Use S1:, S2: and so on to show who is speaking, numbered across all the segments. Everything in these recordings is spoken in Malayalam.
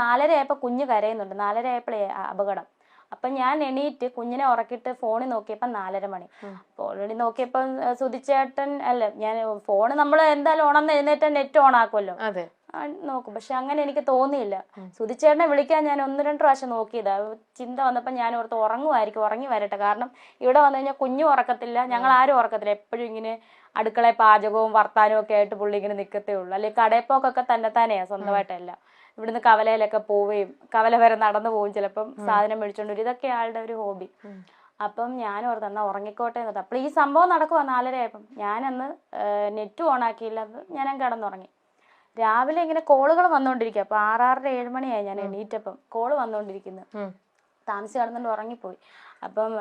S1: നാലര ആയപ്പോൾ കുഞ്ഞ് കരയുന്നുണ്ട്. നാലര ആയപ്പോഴേ അപകടം. അപ്പം ഞാൻ എണീറ്റ് കുഞ്ഞിനെ ഉറക്കിയിട്ട് ഫോണിൽ നോക്കിയപ്പോൾ നാലര മണി. അപ്പോൾ ഓൾറെഡി നോക്കിയപ്പോൾ സുധിച്ചേട്ടൻ അല്ല ഞാൻ ഫോണ് നമ്മൾ എന്തായാലും ഉണർന്ന് എഴുന്നേറ്റ നെറ്റ് ഓൺ ആക്കുമല്ലോ നോക്കും. പക്ഷെ അങ്ങനെ എനിക്ക് തോന്നിയില്ല. സുധിച്ചേട്ടനെ വിളിക്കാൻ ഞാൻ ഒന്ന് രണ്ട് പ്രാവശ്യം നോക്കിയതാ. ചിന്ത വന്നപ്പോൾ ഞാൻ ഓർത്ത് ഉറങ്ങുമായിരിക്കും ഉറങ്ങി വരട്ടെ. കാരണം ഇവിടെ വന്നു കഴിഞ്ഞാൽ കുഞ്ഞു ഉറക്കത്തില്ല. ഞങ്ങൾ ആരും ഉറക്കത്തില്ല. എപ്പോഴും ഇങ്ങനെ അടുക്കളയിൽ പാചകവും വർത്താനവും ഒക്കെ ആയിട്ട് പുള്ളി ഇങ്ങനെ നിൽക്കത്തേ ഉള്ളൂ. അല്ലെങ്കിൽ കടയപ്പോക്കൊക്കെ തന്നെ തന്നെയാ സ്വന്തമായിട്ടല്ല. ഇവിടുന്ന് കവലയിലൊക്കെ പോവുകയും കവല വരെ നടന്നു പോവും ചിലപ്പം സാധനം മേടിച്ചോണ്ട് വരും. ഇതൊക്കെ ആളുടെ ഒരു ഹോബി. അപ്പം ഞാൻ ഓർത്ത് എന്നാ ഉറങ്ങിക്കോട്ടെ എന്ന് അപ്പോൾ ഈ സംഭവം നടക്കുവാ നാലര ആയപ്പം ഞാനന്ന് നെറ്റ് ഓൺ ആക്കിയില്ല ഞാൻ കിടന്നുറങ്ങി. രാവിലെ ഇങ്ങനെ കോളുകൾ വന്നുകൊണ്ടിരിക്കുക അപ്പൊ ആറാറര ഏഴ് മണിയായി ഞാൻ എണീറ്റപ്പം കോൾ വന്നുകൊണ്ടിരിക്കുന്നു
S2: ഉം.
S1: താമസിച്ച് കിടന്നുകൊണ്ട് ഉറങ്ങിപ്പോയി. അപ്പം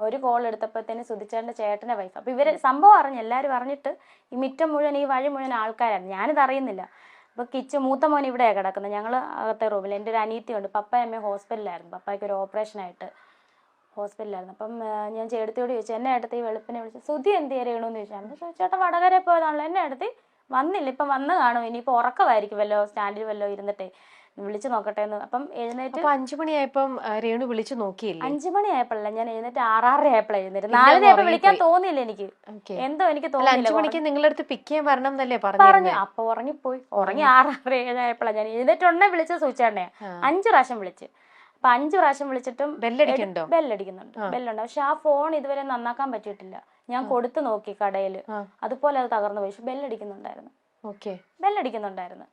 S1: ഒരു കോൾ എടുത്തപ്പോഴത്തേന് സുധിച്ചേട്ടന്റെ ചേട്ടന്റെ വൈഫ്. അപ്പൊ ഇവർ സംഭവം അറിഞ്ഞു എല്ലാവരും അറിഞ്ഞിട്ട് ഈ മിറ്റം മുഴുവൻ ഈ വഴി മുഴുവൻ ആൾക്കാരാണ് ഞാനിത് അറിയുന്നില്ല അപ്പൊ കിച്ചു മൂത്ത മോൻ ഇവിടെയാണ് കിടക്കുന്നത് ഞങ്ങൾ അകത്തെ റൂമിൽ എന്റെ ഒരു അനിയത്തിയുണ്ട്. പപ്പ അമ്മ ഹോസ്പിറ്റലിലായിരുന്നു. പപ്പയ്ക്ക് ഒരു ഓപ്പറേഷനായിട്ട് ഹോസ്പിറ്റലിലായിരുന്നു. അപ്പം ഞാൻ ചേട്ടത്തിയോട് ചോദിച്ചു എന്നെ അടുത്ത് ഈ വെളുപ്പിനെ വിളിച്ചു സുധി എന്ത് ചെയ്യണമെന്ന് ചോദിച്ചു. ചോദിച്ചു ചേട്ടൻ വടകര പോയതാണല്ലോ. എന്നെ അടുത്ത് വന്നില്ല. ഇപ്പം വന്ന് കാണും. ഇനിയിപ്പോൾ ഉറക്കമായിരിക്കും വല്ലോ സ്റ്റാൻഡിൽ വല്ലോ ഇരുന്നിട്ടേ. വിളിച്ചു നോക്കട്ടെ എന്ന് അപ്പം എഴുന്നേറ്റ്
S2: അഞ്ചു മണിയായപ്പം രേണു വിളിച്ചു നോക്കിയില്ല?
S1: അഞ്ചു മണിയായപ്പോഴല്ല ഞാൻ എഴുന്നേറ്റ് ആറാറര ആയപ്പോഴാണ് എഴുന്നേറ്റ് വിളിക്കാൻ തോന്നിയില്ല എനിക്ക്. എന്തോ എനിക്ക് തോന്നിയില്ല
S2: മണിക്ക് നിങ്ങളുടെ അടുത്ത് പിക്ക് ചെയ്യാൻ വരണം എന്നല്ലേ
S1: പറഞ്ഞു. അപ്പൊ ഉറങ്ങിപ്പോയി. ഉറങ്ങി ആറാറര ഏഴായപ്പോഴാണ് ഞാൻ എഴുന്നേറ്റ് ഉടനെ വിളിച്ച സൂചിച്ചാണ്ടേ. അഞ്ചു പ്രാവശ്യം വിളിച്ച്. അപ്പൊ അഞ്ചു പ്രാവശ്യം വിളിച്ചിട്ടും
S2: ബെല്ലടിക്കുന്നുണ്ടോ
S1: ബെല്ലടിക്കുന്നുണ്ട് ബെല്ലുണ്ട് പക്ഷെ ആ ഫോൺ ഇതുവരെ നന്നാക്കാൻ പറ്റിയിട്ടില്ല. ഞാൻ കൊടുത്തു നോക്കി കടയിൽ അതുപോലെ അത് തകർന്നു പോയി. പക്ഷെ ബെല്ലടിക്കുന്നുണ്ടായിരുന്നു
S2: ഓക്കെ.
S1: ബെല്ലടിക്കുന്നുണ്ടായിരുന്നു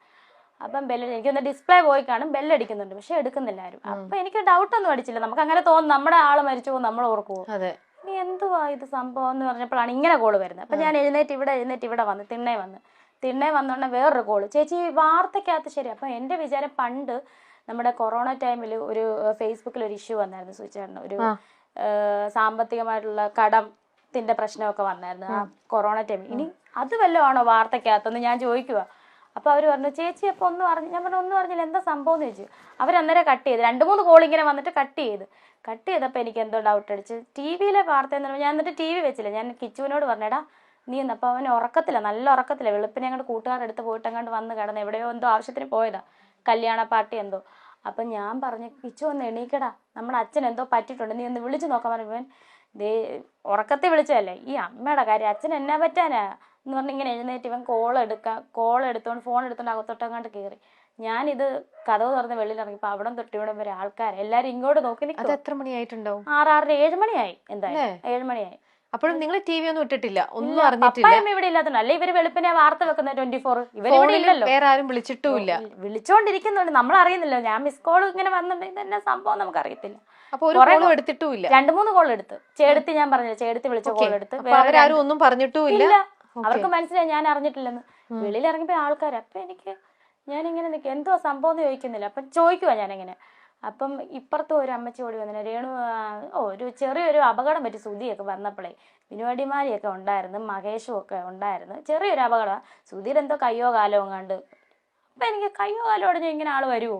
S1: അപ്പം ബെല്ല് എനിക്കൊന്ന് ഡിസ്പ്ലേ പോയി കാണും ബെല്ലടിക്കുന്നുണ്ട് പക്ഷെ എടുക്കുന്നില്ല ആരും. അപ്പൊ എനിക്ക് ഡൗട്ട് ഒന്നും അടിച്ചില്ല. നമുക്ക് അങ്ങനെ തോന്നും നമ്മുടെ ആൾ മരിച്ചു പോകും നമ്മൾ ഓർക്കുവോ ഇനി എന്തുവാ ഇത് സംഭവം എന്ന് പറഞ്ഞപ്പോഴാണ് ഇങ്ങനെ കോൾ വരുന്നത്. അപ്പൊ ഞാൻ എഴുന്നേറ്റ് ഇവിടെ എഴുന്നേറ്റ് ഇവിടെ വന്ന് തിണ്ണേ വന്ന്. തിണ്ണേ വന്നോണ്ട് വേറൊരു കോൾ ചേച്ചി വാർത്തക്കകത്ത് ശരി. അപ്പൊ എന്റെ വിചാരം പണ്ട് നമ്മുടെ കൊറോണ ടൈമിൽ ഒരു ഫേസ്ബുക്കിൽ ഒരു ഇഷ്യൂ വന്നായിരുന്നു സൂചിച്ചേട്ടന് ഒരു സാമ്പത്തികമായിട്ടുള്ള കടത്തിന്റെ പ്രശ്നമൊക്കെ വന്നായിരുന്നു ആ കൊറോണ ടൈം ഇനി അത് വല്ലതും ആണോ വാർത്തക്കകത്തെന്ന് ഞാൻ ചോദിക്കുക അപ്പൊ അവർ പറഞ്ഞു ചേച്ചി അപ്പോൾ ഒന്നും പറഞ്ഞു ഞാൻ പറഞ്ഞു ഒന്നും പറഞ്ഞില്ല എന്താ സംഭവം? എന്ന് ചോദിച്ചു. അവരന്നേരം കട്ട് ചെയ്ത്. രണ്ട് മൂന്ന് കോൾ ഇങ്ങനെ വന്നിട്ട് കട്ട് ചെയ്ത്. കട്ട് ചെയ്തപ്പോൾ എനിക്ക് എന്തോ ഡൗട്ട് അടിച്ച്. ടി വിയിലെ വാർത്ത എന്ന് പറഞ്ഞാൽ ഞാൻ എന്നിട്ട് ടി വി വെച്ചില്ല. ഞാൻ കിച്ചുവിനോട് പറഞ്ഞേടാ നീ എന്ന് അപ്പോൾ അവൻ ഉറക്കത്തില്ല? നല്ല ഉറക്കത്തില്ല. വെളുപ്പിനെ അങ്ങോട്ട് കൂട്ടുകാരെടുത്ത് പോയിട്ട് അങ്ങോട്ട് വന്ന് കിടന്ന് എവിടെയോ എന്തോ ആവശ്യത്തിന് പോയതാ. കല്യാണ പാർട്ടി എന്തോ. അപ്പം ഞാൻ പറഞ്ഞു കിച്ചു ഒന്ന് എണീക്കടാ. നമ്മുടെ അച്ഛൻ എന്തോ പറ്റിയിട്ടുണ്ട്. നീ ഒന്ന് വിളിച്ചു നോക്കാൻ പറഞ്ഞു. ദേ ഉറക്കത്തെ വിളിച്ചതല്ലേ? ഈ അമ്മയുടെ കാര്യം. അച്ഛൻ എന്നാ പറ്റാനാ? എന്ന് പറഞ്ഞ് ഇങ്ങനെ എഴുന്നേറ്റ് ഇവൻ കോൾ എടുക്കാൻ കോൾ എടുത്തോണ്ട് ഫോൺ എടുത്തോണ്ട് അകത്തോട്ടങ്ങാണ്ട് കയറി ഞാനിത് കഥവ് തുറന്ന് വെളിയിൽ ഇറങ്ങിയപ്പോൾ അവിടെ തൊട്ട് ഇവിടെ വരെ ആൾക്കാർ എല്ലാരും ഇങ്ങോട്ട് നോക്കി നിൽക്കും
S2: എത്ര മണിയായിട്ടുണ്ടാവും?
S1: ആറാറര ഏഴ് മണിയായി എന്തായാലും. ഏഴ് മണിയായി.
S2: അപ്പോഴും നിങ്ങൾ ടി വി ഒന്നും ഇട്ടിട്ടില്ല ഒന്നും അറിഞ്ഞിട്ടില്ല.
S1: ഇവിടെ ഇല്ലാത്തതുകൊണ്ട് അല്ലെ ഇവർ വെളുപ്പിനെ വാർത്ത വെക്കുന്ന ട്വന്റി ഫോർ ഇല്ലല്ലോ.
S2: വേറെ ആരും വിളിച്ചിട്ടുമില്ല.
S1: വിളിച്ചോണ്ടിരിക്കുന്നുണ്ട് നമ്മൾ അറിയുന്നില്ല. ഞാൻ മിസ് കോൾ ഇങ്ങനെ വന്നിട്ടുണ്ടെങ്കിൽ തന്നെ സംഭവം നമുക്ക് അറിയത്തില്ല
S2: അപ്പൊ ഒരു കോളും എടുത്തിട്ടുമില്ല.
S1: രണ്ടു മൂന്ന് കോൾ എടുത്ത്. ചേടത്തി ഞാൻ പറഞ്ഞില്ല ചേടത്തി വിളിച്ച കോൾ എടുത്ത് വേറെ
S2: അവരാരും ഒന്നും പറഞ്ഞിട്ടുമില്ല.
S1: ഇല്ല. അവർക്ക് മനസ്സിലായി ഞാൻ അറിഞ്ഞിട്ടില്ലെന്ന്. വെളിയിൽ ഇറങ്ങിപ്പോ ആൾക്കാർ അപ്പൊ എനിക്ക് ഞാൻ ഇങ്ങനെ നിൽക്കും എന്തോ സംഭവം എന്ന് ചോദിക്കുന്നില്ല. അപ്പൊ ചോദിക്കുവാ ഞാനിങ്ങനെ. അപ്പം ഇപ്പുറത്തും ഒരു അമ്മച്ചി ഓടി വന്നിന് രേണു ഓ ഒരു ചെറിയൊരു അപകടം പറ്റി സുധിയൊക്കെ വന്നപ്പോഴേ വിനോടിമാരിയൊക്കെ ഉണ്ടായിരുന്നു മഹേഷും ഒക്കെ ഉണ്ടായിരുന്നു. ചെറിയൊരു അപകടം സുധീർ എന്തോ കയ്യോ കാലോ കണ്ട് അപ്പൊ എനിക്ക് കയ്യോ കാലോ ഒടിഞ്ഞ ഇങ്ങനെ ആൾ വരുമോ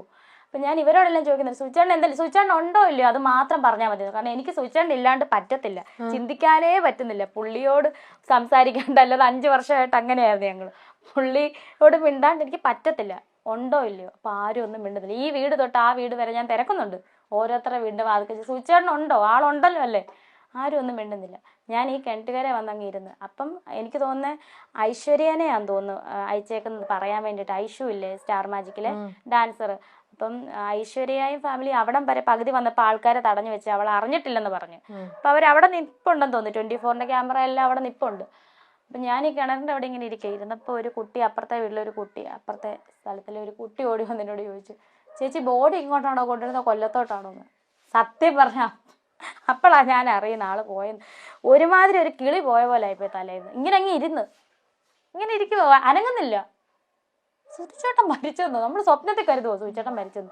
S1: അപ്പൊ ഞാൻ ഇവരോടെല്ലാം ചോദിക്കുന്നത് സുചേട്ടൻ എന്തായാലും സുചേട്ടൻ ഉണ്ടോ ഇല്ലയോ? അത് മാത്രം പറഞ്ഞാൽ മതി. കാരണം എനിക്ക് സുചേട്ടൻ ഇല്ലാണ്ട് പറ്റത്തില്ല. ചിന്തിക്കാനേ പറ്റുന്നില്ല. പുള്ളിയോട് സംസാരിക്കാണ്ട് അല്ലാതെ അഞ്ചു വർഷമായിട്ട് അങ്ങനെയായിരുന്നു ഞങ്ങൾ പുള്ളിയോട് മിണ്ടാണ്ട് എനിക്ക് പറ്റത്തില്ല. ഉണ്ടോ ഇല്ലയോ? അപ്പൊ ആരും ഒന്നും മിണ്ടുന്നില്ല. ഈ വീട് തൊട്ട് ആ വീട് വരെ ഞാൻ തിരക്കുന്നുണ്ട്. ഓരോരുത്തരുടെ വീടിന്റെ വാതിൽ സുചേട്ടൻ ഉണ്ടോ? ആളുണ്ടല്ലോ അല്ലേ? ആരും ഒന്നും മിണ്ടുന്നില്ല. ഞാൻ ഈ കിണറ്റുകരെ വന്നങ്ങ് ഇരുന്ന്. അപ്പം എനിക്ക് തോന്നുന്നത് ഐശ്വര്യനെയാന്ന് തോന്നുന്നു അയച്ചേക്കുന്നത് പറയാൻ വേണ്ടിയിട്ട്. ഐഷു ഇല്ലേ സ്റ്റാർ മാജിക്കിലെ ഡാൻസർ അപ്പം ഐശ്വര്യയും ഫാമിലി അവിടം വരെ പകുതി വന്നപ്പോൾ ആൾക്കാരെ തടഞ്ഞു വെച്ച് അവൾ അറിഞ്ഞിട്ടില്ലെന്ന് പറഞ്ഞു. അപ്പൊ അവർ അവിടെ നിപ്പുണ്ടെന്ന് തോന്നി. ട്വന്റി ഫോറിന്റെ ക്യാമറ എല്ലാം അവിടെ നിപ്പുണ്ട്. അപ്പൊ ഞാൻ ഈ കിണറിന്റെ അവിടെ ഇങ്ങനെ ഇരിക്കുക ഇരുന്നപ്പോൾ ഒരു കുട്ടി അപ്പുറത്തെ വീട്ടിലെ ഒരു കുട്ടി അപ്പുറത്തെ സ്ഥലത്തിലെ ഒരു കുട്ടി ഓടി വന്നതിനോട് ചോദിച്ചു ചേച്ചി ബോഡി ഇങ്ങോട്ടാണോ കൊണ്ടുവരുന്നത്? കൊല്ലത്തോട്ടാണോ? എന്ന്. സത്യം പറഞ്ഞ അപ്പോഴാണ് ഞാൻ അറിയുന്ന ആൾ പോയെന്ന്. ഒരുമാതിരി ഒരു കിളി പോയ പോലെ ആയിപ്പോയി തലേന്ന് ഇങ്ങനെ അങ്ങ് ഇരുന്ന്. ഇങ്ങനെ ഇരിക്കുവോ. അനങ്ങുന്നില്ല. സുചേട്ടൻ മരിച്ചെന്നോ? നമ്മൾ സ്വപ്നത്തിൽ കരുതുവോ സുചേട്ടൻ മരിച്ചെന്ന്?